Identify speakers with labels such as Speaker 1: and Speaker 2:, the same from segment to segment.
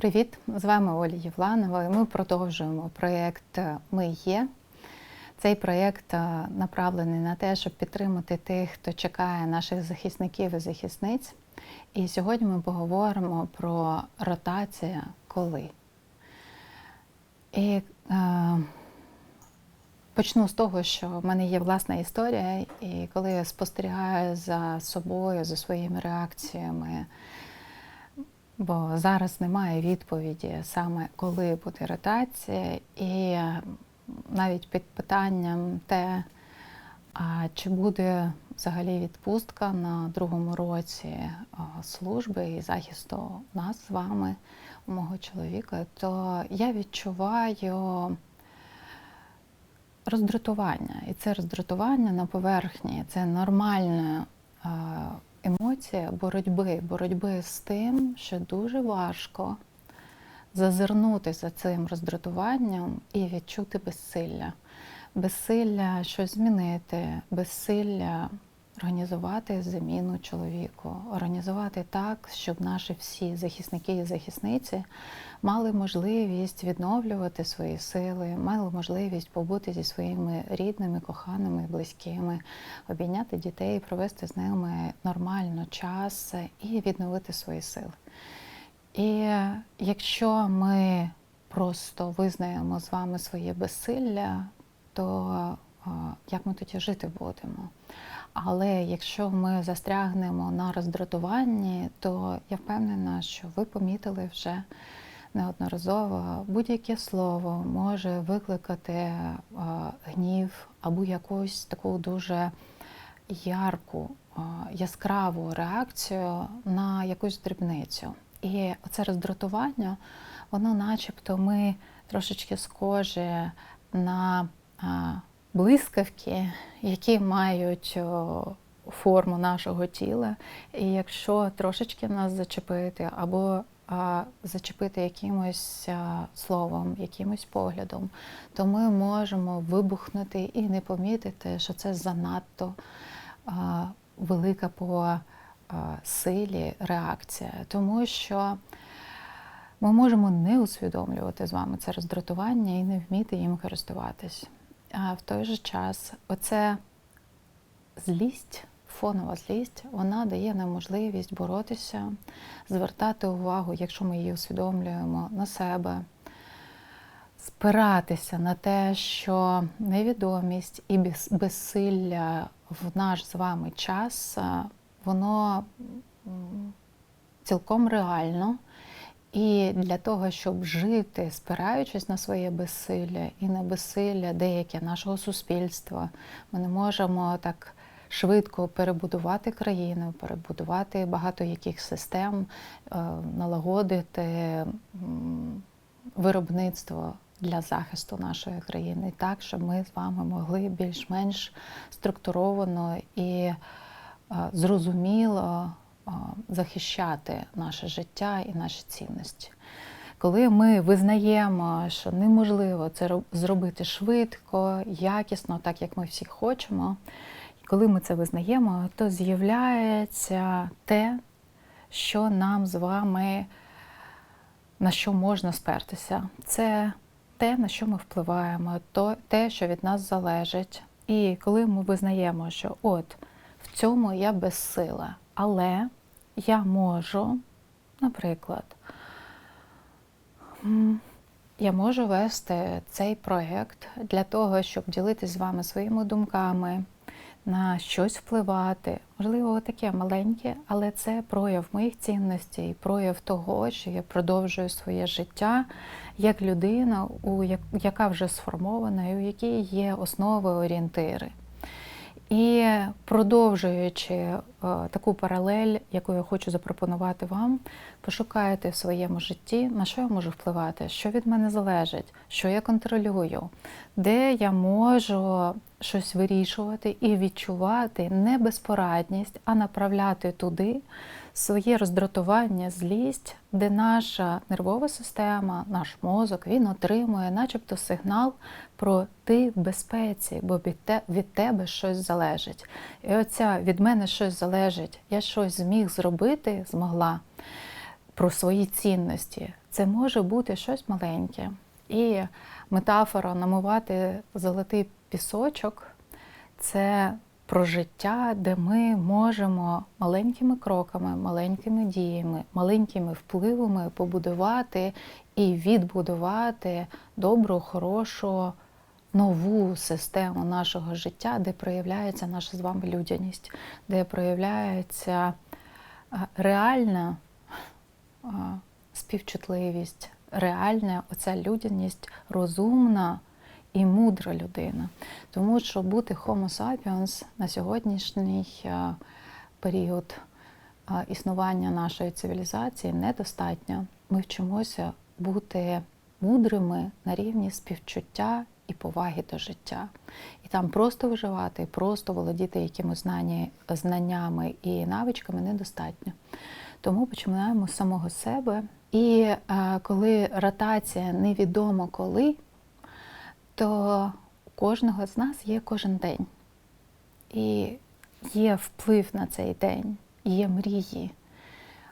Speaker 1: Привіт! З вами Оля Євланова. і Ми продовжуємо проєкт Ми є. Цей проєкт е, направлений на те, щоб підтримати тих, хто чекає наших захисників і захисниць. І сьогодні ми поговоримо про ротацію коли. І е, почну з того, що в мене є власна історія, і коли я спостерігаю за собою, за своїми реакціями, бо зараз немає відповіді саме коли буде ротація, і навіть під питанням те, а чи буде взагалі відпустка на другому році служби і захисту нас з вами, мого чоловіка, то я відчуваю роздратування. І це роздратування на поверхні, це нормальна а, емоція боротьби, боротьби з тим, що дуже важко зазирнути за цим роздратуванням і відчути безсилля. Безсилля щось змінити, безсилля організувати заміну чоловіку, організувати так, щоб наші всі захисники і захисниці мали можливість відновлювати свої сили, мали можливість побути зі своїми рідними, коханими, близькими, обійняти дітей, провести з ними нормально час і відновити свої сили. І якщо ми просто визнаємо з вами своє безсилля, то як ми тоді жити будемо? Але якщо ми застрягнемо на роздратуванні, то я впевнена, що ви помітили вже неодноразово будь-яке слово може викликати гнів або якусь таку дуже ярку, яскраву реакцію на якусь дрібницю. І оце роздратування, воно начебто ми трошечки схожі на блискавки, які мають форму нашого тіла. І якщо трошечки нас зачепити, або зачепити якимось словом, якимось поглядом, то ми можемо вибухнути і не помітити, що це занадто велика по силі реакція, тому що ми можемо не усвідомлювати з вами це роздратування і не вміти їм користуватись. А в той же час оце злість, фонова злість, вона дає нам можливість боротися, звертати увагу, якщо ми її усвідомлюємо на себе, спиратися на те, що невідомість і безсилля в наш з вами час, воно цілком реально. І для того, щоб жити, спираючись на своє безсилля і на безсилля деяке нашого суспільства, ми не можемо так швидко перебудувати країну, перебудувати багато яких систем, е, налагодити виробництво для захисту нашої країни так, щоб ми з вами могли більш-менш структуровано і е, зрозуміло захищати наше життя і наші цінності. Коли ми визнаємо, що неможливо це зробити швидко, якісно, так як ми всі хочемо, коли ми це визнаємо, то з'являється те, що нам з вами на що можна спертися. Це те, на що ми впливаємо, то те, що від нас залежить. І коли ми визнаємо, що от в цьому я безсила, але я можу, наприклад, я можу вести цей проєкт для того, щоб ділитися з вами своїми думками, на щось впливати. Можливо, таке маленьке, але це прояв моїх цінностей, прояв того, що я продовжую своє життя як людина, яка вже сформована, і у якій є основи орієнтири. І продовжуючи е, таку паралель, яку я хочу запропонувати вам, пошукайте в своєму житті, на що я можу впливати, що від мене залежить, що я контролюю, де я можу щось вирішувати і відчувати не безпорадність, а направляти туди своє роздратування, злість, де наша нервова система, наш мозок, він отримує, начебто, сигнал про ти в безпеці, бо від тебе щось залежить. І оця від мене щось залежить, я щось зміг зробити, змогла про свої цінності. це може бути щось маленьке. І метафора намивати золотий пісочок це про життя, де ми можемо маленькими кроками, маленькими діями, маленькими впливами побудувати і відбудувати добру, хорошу, нову систему нашого життя, де проявляється наша з вами людяність, де проявляється реальна співчутливість, реальна оця людяність, розумна і мудра людина. Тому що бути Homo sapiens на сьогоднішній період існування нашої цивілізації недостатньо. Ми вчимося бути мудрими на рівні співчуття і поваги до життя. І там просто виживати, просто володіти якимось знаннями і навичками недостатньо. Тому починаємо з самого себе. І е, коли ротація невідомо коли, то у кожного з нас є кожен день. І є вплив на цей день, є мрії.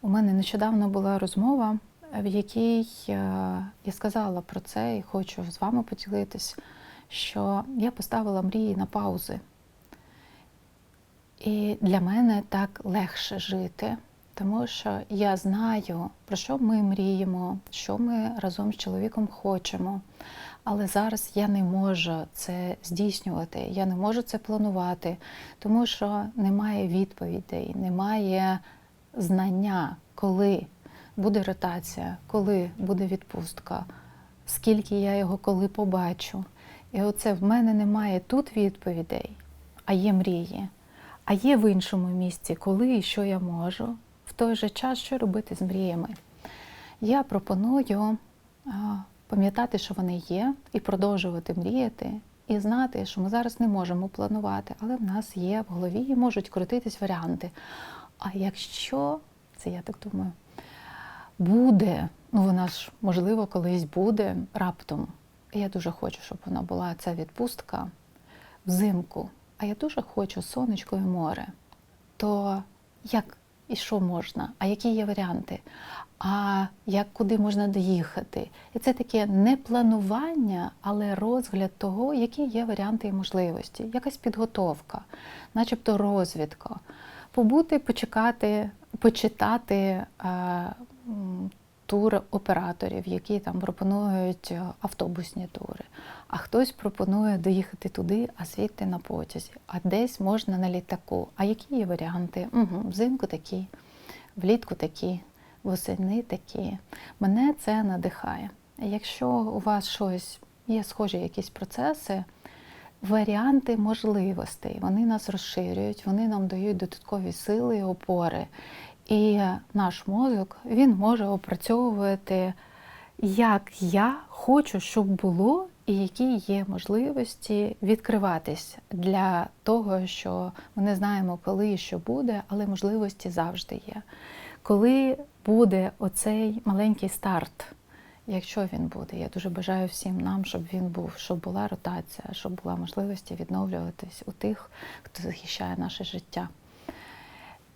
Speaker 1: У мене нещодавно була розмова, в якій е, я сказала про це і хочу з вами поділитись, що я поставила мрії на паузи. І для мене так легше жити, тому що я знаю, про що ми мріємо, що ми разом з чоловіком хочемо. Але зараз я не можу це здійснювати, я не можу це планувати, тому що немає відповідей, немає знання, коли буде ротація, коли буде відпустка, скільки я його коли побачу. І оце в мене немає тут відповідей, а є мрії. А є в іншому місці, коли і що я можу, в той же час, що робити з мріями. Я пропоную пам'ятати, що вони є, і продовжувати мріяти, і знати, що ми зараз не можемо планувати, але в нас є в голові і можуть крутитись варіанти. А якщо, це я так думаю, буде, ну вона ж, можливо, колись буде раптом. Я дуже хочу, щоб вона була ця відпустка взимку. А я дуже хочу сонечко і море. То як і що можна? А які є варіанти? А як куди можна доїхати? І це таке не планування, але розгляд того, які є варіанти і можливості, якась підготовка, начебто розвідка. Побути, почекати, почитати е, м, тур операторів, які там пропонують е, автобусні тури. А хтось пропонує доїхати туди, а звідти на потязі. А десь можна на літаку. А які є варіанти? Угу, Взимку такі, влітку такі, восени такі. Мене це надихає. Якщо у вас щось є схожі якісь процеси, варіанти можливостей, вони нас розширюють, вони нам дають додаткові сили і опори. І наш мозок він може опрацьовувати, як я хочу, щоб було, і які є можливості відкриватись для того, що ми не знаємо, коли і що буде, але можливості завжди є. Коли буде оцей маленький старт, якщо він буде, я дуже бажаю всім нам, щоб він був, щоб була ротація, щоб була можливість відновлюватись у тих, хто захищає наше життя.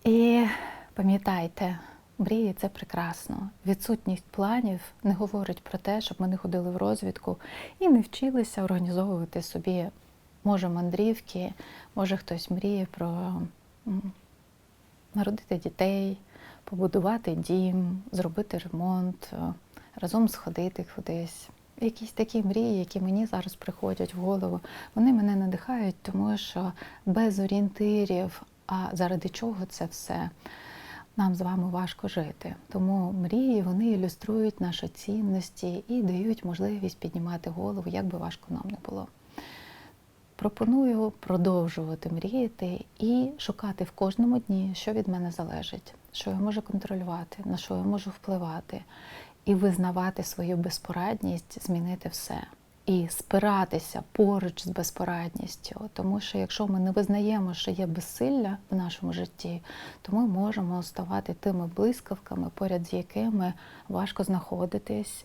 Speaker 1: І пам'ятайте, мрії це прекрасно. Відсутність планів не говорить про те, щоб ми не ходили в розвідку і не вчилися організовувати собі, може, мандрівки, може хтось мріє про народити дітей, побудувати дім, зробити ремонт, е, разом сходити кудись. Якісь такі мрії, які мені зараз приходять в голову, вони мене надихають, тому що без орієнтирів, а заради чого це все, нам з вами важко жити. Тому мрії вони ілюструють наші цінності і дають можливість піднімати голову, як би важко нам не було. Пропоную продовжувати мріяти і шукати в кожному дні, що від мене залежить, що я можу контролювати, на що я можу впливати, і визнавати свою безпорадність, змінити все. І спиратися поруч з безпорадністю, тому що якщо ми не визнаємо, що є безсилля в нашому житті, то ми можемо ставати тими блискавками, поряд з якими важко знаходитись,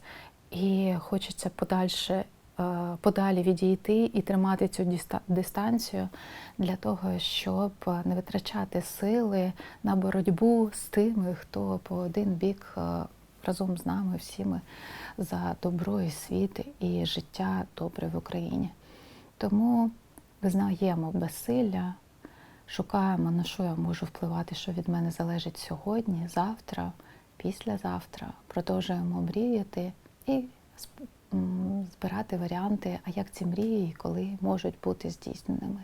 Speaker 1: і хочеться подальше е, подалі відійти і тримати цю дистанцію для того, щоб не витрачати сили на боротьбу з тими, хто по один бік е, разом з нами всіми за добро і світ і життя добре в Україні. Тому визнаємо безсилля, шукаємо, на що я можу впливати, що від мене залежить сьогодні, завтра, післязавтра. Продовжуємо мріяти і збирати варіанти, а як ці мрії, і коли можуть бути здійсненими.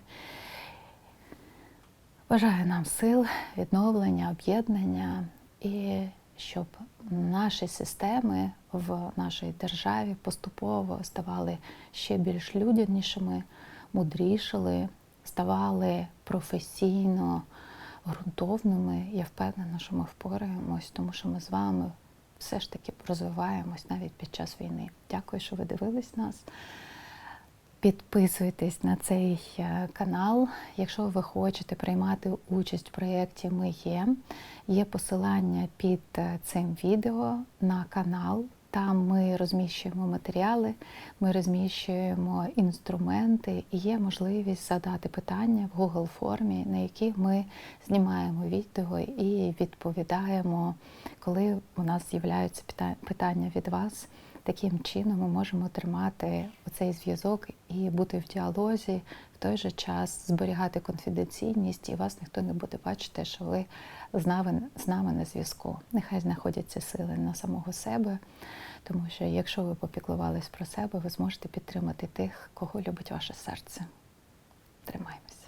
Speaker 1: Бажаю нам сил, відновлення, об'єднання і щоб наші системи в нашій державі поступово ставали ще більш людянішими, мудрішали, ставали професійно ґрунтовними. Я впевнена, що ми впораємось, тому що ми з вами все ж таки розвиваємось навіть під час війни. Дякую, що ви дивились нас. Підписуйтесь на цей е, канал. Якщо ви хочете приймати участь в проєкті Ми є, є посилання під е, цим відео на канал. Там ми розміщуємо матеріали, ми розміщуємо інструменти і є можливість задати питання в Google формі, на які ми знімаємо відео і відповідаємо, коли у нас з'являються питання від вас. Таким чином ми можемо тримати оцей зв'язок і бути в діалозі, в той же час зберігати конфіденційність, і вас ніхто не буде бачити, що ви з нами, з нами на зв'язку. Нехай знаходяться сили на самого себе, тому що якщо ви попіклувались про себе, ви зможете підтримати тих, кого любить ваше серце. Тримаємося.